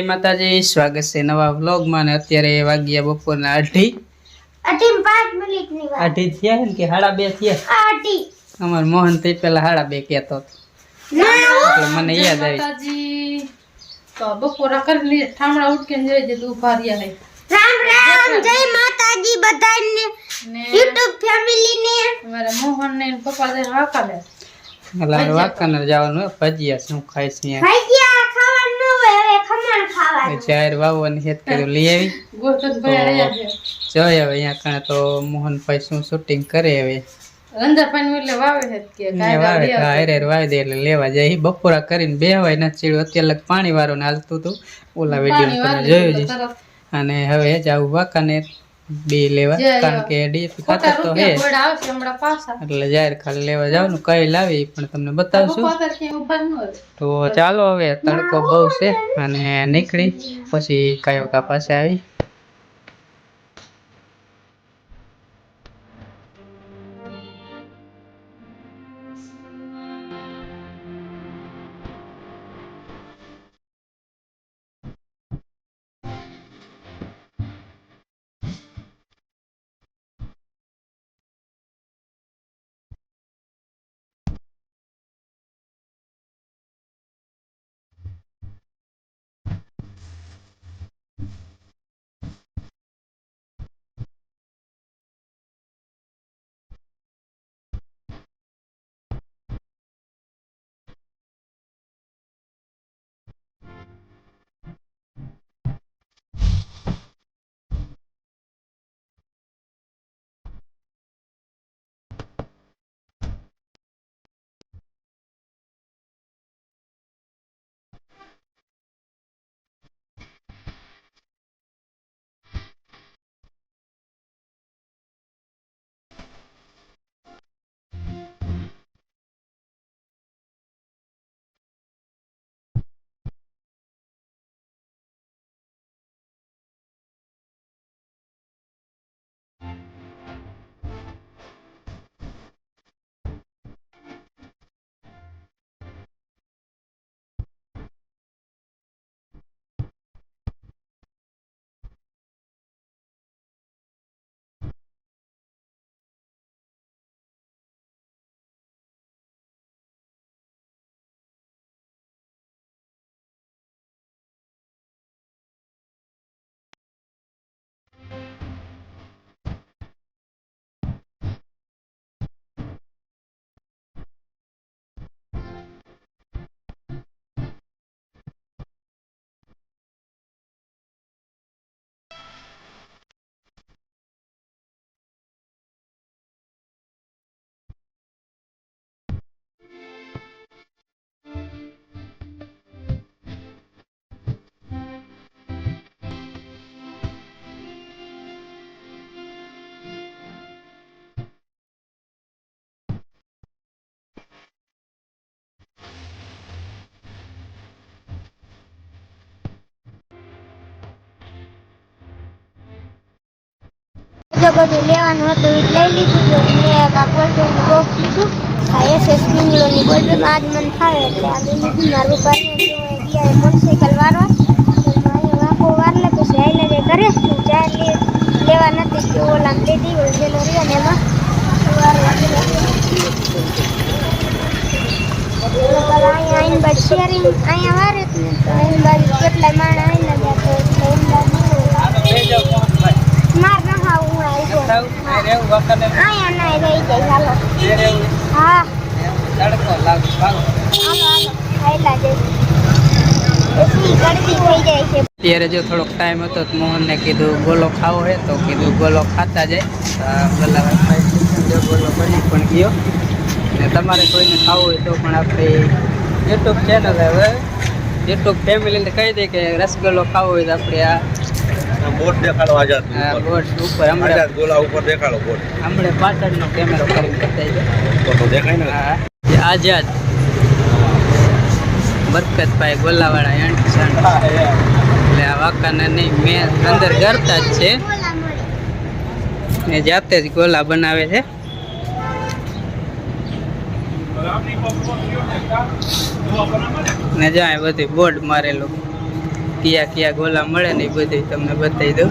જય માતાજી સ્વાગત છે નવા વ્લોગમાં ને અત્યારે વાગ્યા બપોરના અઢી. અઢી પાંચ મિનિટની વાત. અઢી થયા ને કે હાડા બે થયા? અઢી. અમાર મોહન તે પેલા હાડા બે કહેતો હતો. મને યાદ આવી. તો બપોરા કરી લી ઠામડા ઉઠકીને જઈ જે તું ભાર્યા હે. રામ રામ જય માતાજી. બધાને. ને યુટ્યુબ ફેમિલીને. મારા મોહન ને પપ્પા દે વાંકા લે. એટલે વાંકાનેર જવાનું ભજીયા શું ખાય છે અહીંયા ભજીયા ખાવાનું ન હોય હવે ખમણ ખાવાનું જાહેર વાવવાની હેત કર્યું લઈ આવી. છે. જોઈએ હવે અહીંયા કણે તો મોહનભાઈ શું શૂટિંગ કરે હવે. અંદર પાણી એટલે વાવે છે કે વાવે હારે હારે વાવી દે એટલે લેવા જાય. બપોરા કરીને બે હોય નથી ચીડ્યું અત્યારે લગ પાણી વાળો ને હાલતું હતું. ઓલા વીડિયો તમે જોયું જ હશે. અને હવે જાવું વાંકાનેર. બે લેવા. કારણ કે ડીએપી ખાતર તો હે એટલે જાહેર ખાલી લેવા જવાનું કઈ લાવી પણ તમને બતાવશું. તો ચાલો હવે તડકો બહુ છે અને નીકળી. પછી કયો કા પાસે આવી. જો બધું લેવાનું હતું એ લઈ લીધું જો મેં એક આ કોલ્ડ્રિંક બોક્સ લીધું આ એસએસ કિંગલોની કોલ્ડ્રિંક આજ મને ફાવે એટલે આ લઈ લીધું મારા પપ્પાને જો એ ગયા મોટરસાઇકલ વાળવા વાંકો વારલે પછી આઈને જે કરે ચાર લે લેવા નથી કે ઓલા લીધી હોલસેલો રહ્યો ને એમાં વારવા ગયા. નકર અહીંયા આઈને બાદ શેરિંગ અહીંયા વારે જ ને તો એની બાજુ કેટલાય માણસ આઈને ગયા તો એટલે એની બાજુ માર ના હા હું આવી ગયો ના રહી જાય હાલો. છે. જો થોડોક ટાઈમ હતો તો મોહનને કીધું ગોલો ખાવો હે? તો કીધું ગોલો ખાતા જાય. આ ગોલા ભાઈ જો ગોલો બની પણ ગયો. ને તમારે કોઈને ખાવું હોય તો પણ આપણે યુટ્યુબ ચેનલ હવે યુટ્યુબ ફેમિલીને કહી દે કે રસગુલ્લો ખાવો હોય તો આપણે આ બોટ દેખાડો આઝાદ બોટ ઉપર હમણાં આઝાદ ગોલા ઉપર દેખાડો બોટ. હમણાં પાછળનો કેમેરો કરીને બતાવી દે. તો દેખાય ને? આઝાદ. બરકતભાઈ ગોલાવાળા એન્ડ એટલે આ વાંકાના નહીં મેં અંદર ગરતા જ છે. ને જાતે જ ગોલા બનાવે છે. ને જાય બધી બોર્ડ મારેલું. કયા કયા ગોલા મળે ને એ બધું તમને બતાવી દઉં.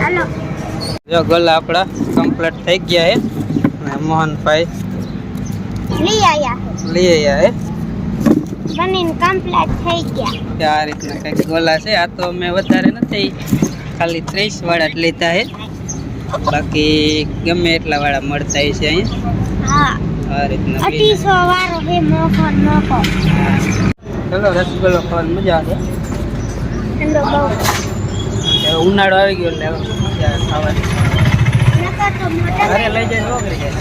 હાલો. જો ગોલા આપણા કમ્પ્લીટ થઈ ગયા હે. અને મોહનભાઈ લઈ આયા. લઈ આવ્યા હે. બનીને કમ્પ્લીટ થઈ ગયા. કે આ રીતના કંઈક ગોલા છે. આ તો અમે વધારે નથી. ખાલી ત્રીસ વાળા જ લીધા છે બાકી ગમે એટલા વાળા મળતા હોય છે અહીંયા. હા આ રીતના. અઢીસો વાળો હે ચલો રસગુલ્લો ખાવાની મજા આવે? ઠંડો બહુ. ઉનાળો આવી ગયો એટલે મજા ખાવાની. ઘરે લઈ જાય નકર લઈ.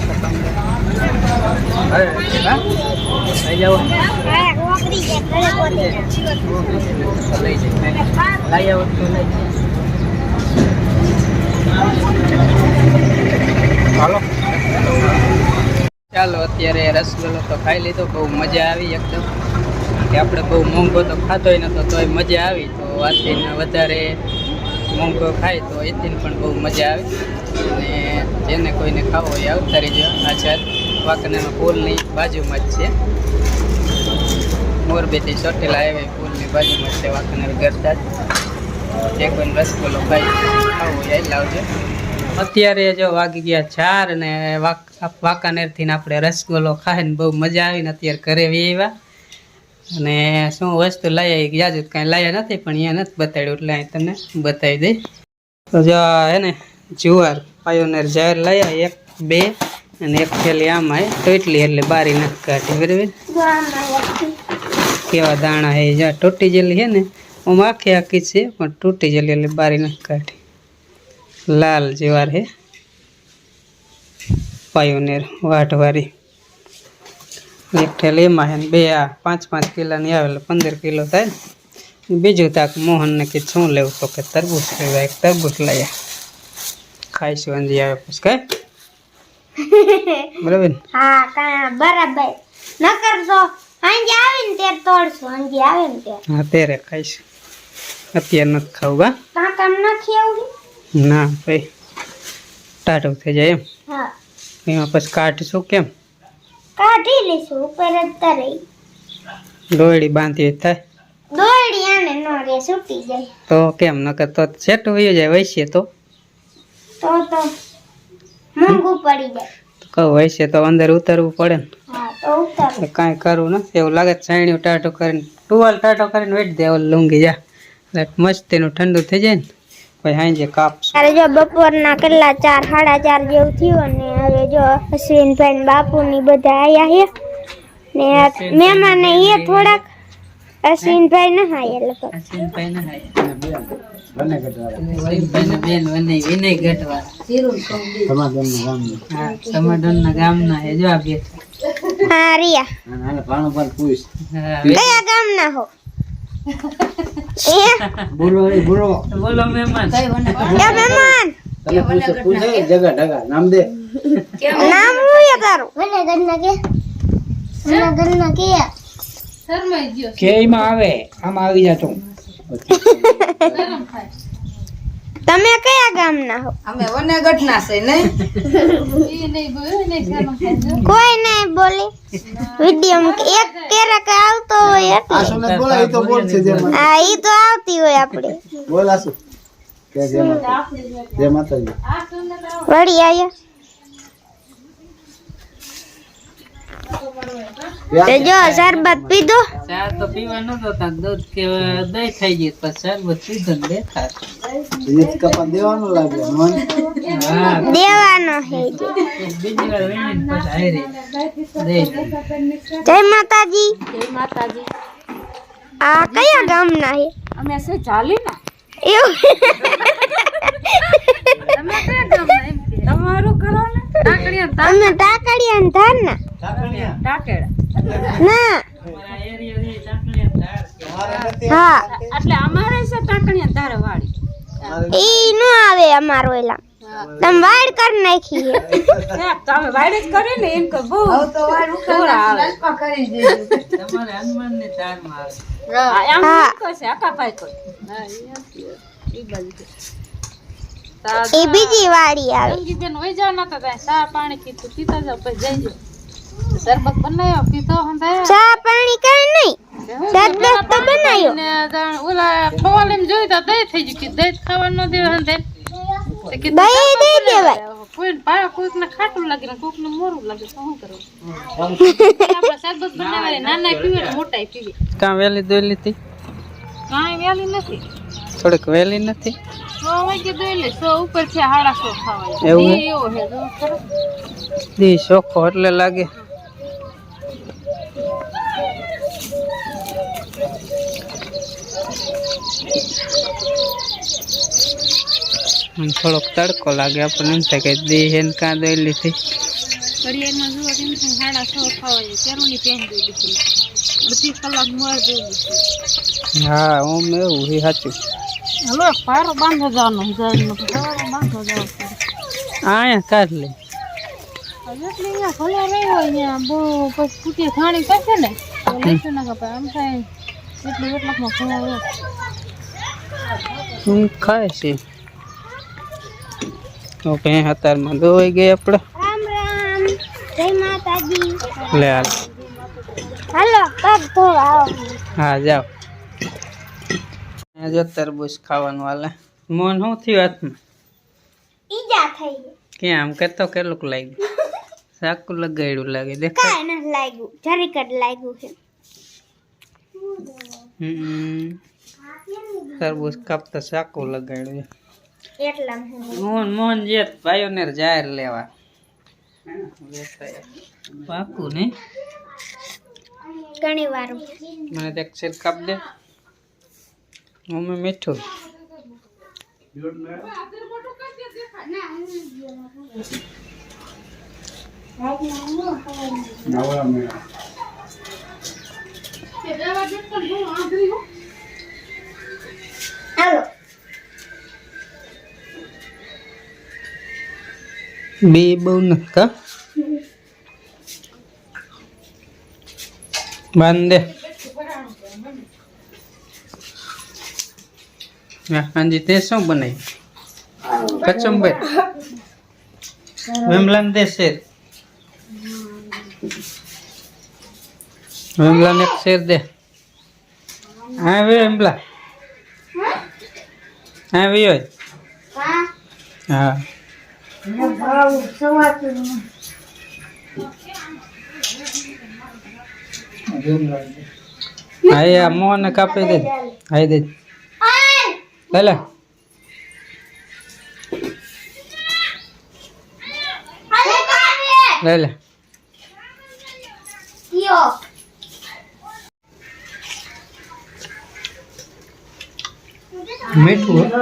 તો લઈ જાય લઈ આવો તો લઈ હાલો. ચાલો, અત્યારે રસગુલ્લો તો ખાઈ લીધો, બહુ મજા આવી એકદમ. કે આપણે બહુ મોંઘો તો ખાતો ન તો તોય મજા આવી. તો આથી વધારે મોંઘો ખાય તો એથી પણ બહુ મજા આવે. અને જેને કોઈને ખાવો એ આવતા રહીજો આ છે વાંકનાનો પુલની બાજુમાં જ છે. મોરબીથી ચોટેલા હાઈવે પુલની બાજુમાં જ છે વાંકનાર ગરતા જ કોઈને રસગુલ્લો ખાઈ ખાવો એ લાવજો. અત્યારે જો વાગી ગયા ચાર ને વાક વાંકાનેરથી આપણે રસગુલ્લો ખાઈને બહુ મજા આવીને અત્યારે ઘરે આવ્યા અને શું વસ્તુ લઈ આવી જાજુ કાંઈ લાયા નથી, પણ અહીંયા નથી બતાડ્યું, એટલે અહીં તમને બતાવી દઈ તો જો હેને જુવાર, પાયોનેર જાહેર લાયા એક, બે, અને એક થેલી આમાં તો એટલી બારી નથી કાઢી, બરાબર. કેવા દાણા હે જ્યાં તૂટી જેલી હે ને આમ આખી આખી છે, પણ તૂટી જેલી એટલે બારી નથી કાઢી. લાલ જુવાર હે. પાયોનેર વાટવારી. એક ઠેલ એમાં હે બે આ પાંચ પાંચ કિલોની આવેલો પંદર કિલો થાય બીજું તાક મોહનને કે શું લેવું તો કે તરબૂચ લેવા એક તરબૂચ લઈએ. ખાઈશું અંજી આવે પછી કઈ? બરાબર? હા કા બરાબર. અત્યારે તો સાંજે આવે ને ત્યારે તોડશું સાંજે આવે ને ત્યારે હા ત્યારે ખાઈશું. અત્યારે નથી ખાવું બા. કામ નથી આવું? ના ભાઈ ટાટો થઈ જાય એમ. હા. એમાં પછી કાઢશું કેમ? કાઢી લઈશું ઉપર જ તરી દોયડી બાંધી થાય. દોડી આને નો રે સૂટી જાય. તો કેમ? ન તો સેટ વયું જાય વૈસે તો. તો તો મોંઘું પડી જાય. કહું વૈસે તો અંદર ઉતરવું પડે ને. હા તો ઉતાર. કાંઈ કરવું નથી એવું લાગે છાણ્યું ટાટો કરીને ટુવાલ ટાટો કરીને વેઠ દે લુંગી જા. એટલે મસ્તીનું ઠંડુ થઈ જાય ને. પછી હાંજે કાપશું ત્યારે જો બપોરના કેટલા ચાર સાડા ચાર જેવું થયું ને હવે જો અશ્વિનભાઈ બાપુની બાપુ ની બધા આયા છે ને મહેમાન એ થોડાક અશ્વિનભાઈ હા હાય લગભગ અશ્વિનભાઈ ના હાય. ગામ ના બેન વિનય બોલો. હા સમાધાનના ગામના હે જો પૂછો બેઠા હા રિયા હા કયા ગામના હો એ બોલો મહેમાન એ મહેમાન નામ તારું? મને ગરના કે? મને ગરના કે. શરમાઈ ગયો. કે એમાં આવે આમાં આવી જાતો શરમ થાય. તમે કયા ગામના હો? અમે બોલ્યો એ નહીં? જો. કોઈ નહીં બોલી. વીડિયો એક કેરક આવતો હોય એટલે. હા ઈ તો આવતી હોય આપણે વળી આયા. જો શરબત પીધો? ચા તો પીવાનો તો તા દૂધ કે દહીં થઈ ગયું પછી શરબત પીધું ને બેઠા કપ દેવાનો લાગે મન દેવાનો હે બીજી વાર વેણી પછી હારી દઈ. દીધી. જય માતાજી. આ કયા ગામના હે? અમે છે ચાલી ના એવું. તમે કયા ગામના એમ તમારું કરો ને? ટાકડીયા ટાકડિયા ને ધારના. ના. એટલે અમારે છે તારે ઈ નો આવે અમારો એલા. તમે વાડ કરી નાખી તમે વાડી જ કરી ને એમ કે બહુ થોડા આવે. તમારે હનુમાનની ધારમાં આમ હા. છે આકા પાય કોઈ. ઈ બાજુ એ બીજી વાડી આવે. ગંગી બેન હોય જાવ ના તો પાણી કીધું પીતા જાવ પછી જઈજો શરબત બનાવ્યો પીતો હંધાયો ચા પાણી કઈ નહીં શરબત તો બનાવ્યો ને ઓલા ખવાલે જોઈ તો દહીં થઈ ગયું. કે દહીં ખાવા ન દેવા હંધે કીધું દહીં દઈ દેવાય. કોઈ પાયા કોઈક ને ખાટું લાગે ને કોઈક ને મોરું લાગે તો શું કરવું આપણે શરબત બનાવે નાના પીવે ને મોટા પીવે. કાં વહેલી દોઈ લીધી? કાંઈ વેલી નથી. થોડીક વહેલી નથી? એવું એવો હે જો ખરો. દી ચોખ્ખો એટલે લાગે. આમ થોડોક તડકો લાગે આપણને એમ થાય કે દેહ એને કાં દોઈ લીધી. જુઓ ખાવા પેન દઈ બધી કલાક મોર દઈ દીધી હા ઓમ એવું છે સાચું. હલો પારો બાંધો જવાનો જાય પારો બાંધો જવાનો. અહીંયા કાઢ લે. એટલે અહીંયા ભલે રહ્યો અહીંયા બહુ પછી ખાણી કરશે ને લઈશું ના કપાય આમ થાય એટલું એટલાકમાં ખવા રહ્યો. હું ખાય છે? ઓકે અત્યારમાં દોઈ ગઈ આપણે રામ રામ. જય માતાજી. લે હાલ. હાલો પગ ધોવા આવો. હા જાઓ. અહીંયા જો તરબૂચ ખાવાનું હાલે. મોન શું થયું હાથમાં? ઈજા થઈ ગઈ. ક્યાં આમ કરતો કેટલુંક લાગ્યું? સાકું લગાડ્યું લાગે દેખાય. કાંઈ નથી લાગ્યું. જરીક જ લાગ્યું છે. હમ. તરબૂચ કાપતા સાકું લગાડ્યું એટલા મોહન મોહન જે ભાઈઓને જાહેર લેવા પાકું ને ઘણી વાર મને તો એક શેર કાપ દે. મમ્મી મીઠું. બે બહુ નક્કા? બાંધે. હાજી તે શું બનાવ્યું કચંબર. વેમલાન દે શેર વેમલાન એક શેર દે. હા વેમલા. હા વિયો હા હા એ આ મોહનને કાપી દે હાઈ દે લે લે લે લે મીઠું હો.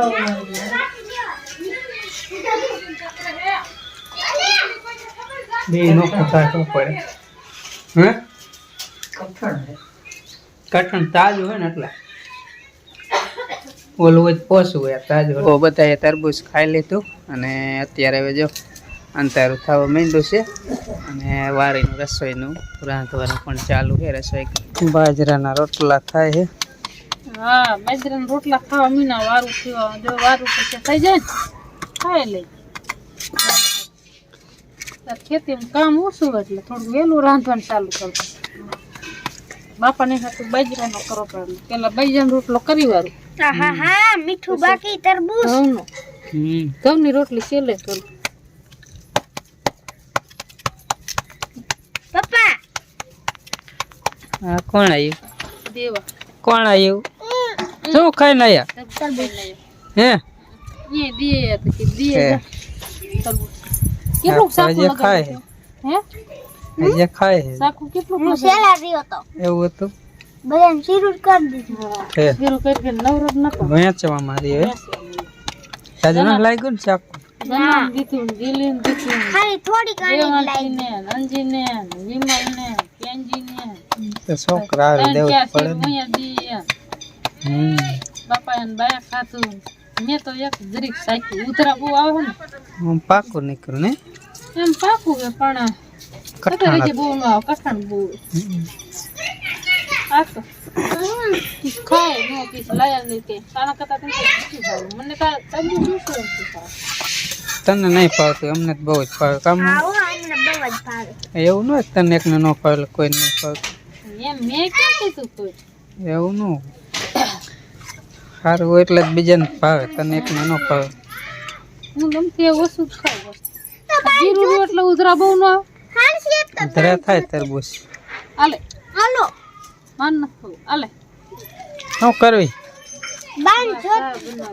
બે નો કટાટો પડે. હે? કઠણ તાજું હોય ને એટલે. ઓલું હોય તો પોસું હોય તાજ તાજું હોય. બધાએ તરબૂચ ખાઈ લીધું અને અત્યારે હવે જો અંધારું થવા માંડ્યું છે અને વારીનું રસોઈનું રાંધવાનું પણ ચાલુ છે રસોઈ. બાજરાના રોટલા થાય છે. હા બાજરાના રોટલા ખાવા મીના વારું થયો જો વારું પછી થઈ જાય ને ખાઈ લઈ ખેતીમાં કામ ઓછું એટલે થોડું વહેલું રાંધવાનું ચાલુ કરવું બાપાને હાથું બાજરાનો કરો પડે પેલા બાજરાનો રોટલો કરી વારું. હા હા મીઠું બાકી તરબૂચ. ઘઉંનો. હમ. ઘઉંની રોટલી છેલ્લે કરું. પપ્પા. હા કોણ આવ્યું? દેવા. કોણ આવ્યું? શું તરબૂચ લઈ હે? એ દે તો કે દે હે. તરબૂચ કેટલું હા, સાકું ખાય. હે? હજી ખાય. સાકું કેટલું હું સેલા રહ્યો તો. એવું હતું? બધાને શીરું કરી દીધું. હે. ફેરું કરી કરી નવરો જ નતો. વેચવામાં રહી હવે તાજુ ન લાગ્યું ને ચાકુ જનામ દીધું ગીલીન દીધું ખાલી થોડી ઘણી જ દેવાંશી લાગી. ને અંજી ને વિમલ ને કેન્જી ને તો છોકરા દેવું પડે ને. બાપા એને બાયા ખાતું. મેં તો એક જરીક સાચી ઉતરા બહુ આવે ને. પાકું નીકળ્યું ને? એમ પાકું કે પણ કઠણ કટરી બહુ ન આવે કઠણ બહુ. આ તો પીસ ખાય નો પીસ લાયા નહીં કે. કરતા તને પીસી ભાવે મને તા શું તને નહીં ફાવતું અમને તો બહુ જ ફાવે કામ એવું ન તને એકને ન ફાવે કોઈને ન ફાવે એમ મેં ક્યાં કીધું કોઈ? એવું ન. સારું હોય એટલે જ બીજાને ભાવે તને એક ન ભાવે. હું ગમતી ઓછું જ ખાઉં જીરું એટલે ઉધરા બહુ ન આવે. હાલશે તો ધરા થાય તરબૂચ આલે હાલો. માન ખાવું. આલે શું કરવી?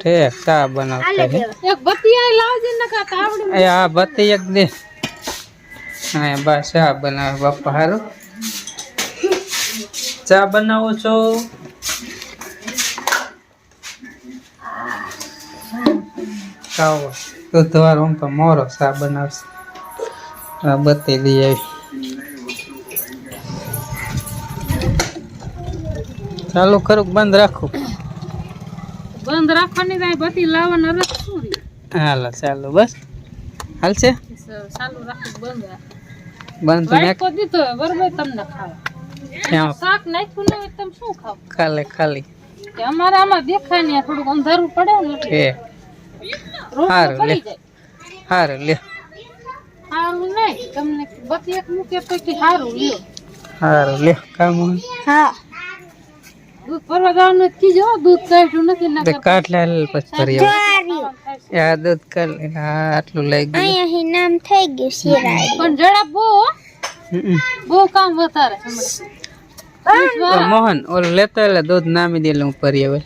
ઠીક ચા બનાવતા એક બત્તી આય લાવજે ને કા તાવડી એ આ બત્તી એક દે. હા બસ ચા બનાવે. બાપા હારું? ચા બનાવો છો? ખાવો. દૂધવાર હું તો મોરો સા બનાવશે. આ બતી લઈ આવી. ચાલુ કરું બંધ રાખું? બંધ રાખવાની કાંઈ બત્તી લાવવાના રસ શું હાલો ચાલો બસ. હાલશે? ચાલુ રાખું બંધ રાખ? બંધ તો નાખ. દીધો બરોબર તમને ખાવા. શાક નાખ્યું ન તમે શું ખાવ? ખાલે ખાલી. અમારે આમાં દેખાય ને થોડુંક અંધારું પડે ને હારું, લે. હારું લે. હારું નહીં તમને બત્તી એક મૂકે પછી હારું લ્યો. હારું લે કામ હોય. હા. દૂધ ભરવા જવાનું કીજો દૂધ કાઢ્યું નથી તે નકર પછી ફરી આ દૂધ કાઢ આટલું લઈ ગયું. નામ થઈ ગયું શિરાય પણ ઝડપ બહુ બહુ કામ વધારે મોહન ઓલું લેતા એટલે દૂધ નામી દે એટલે હું ફરી આવે.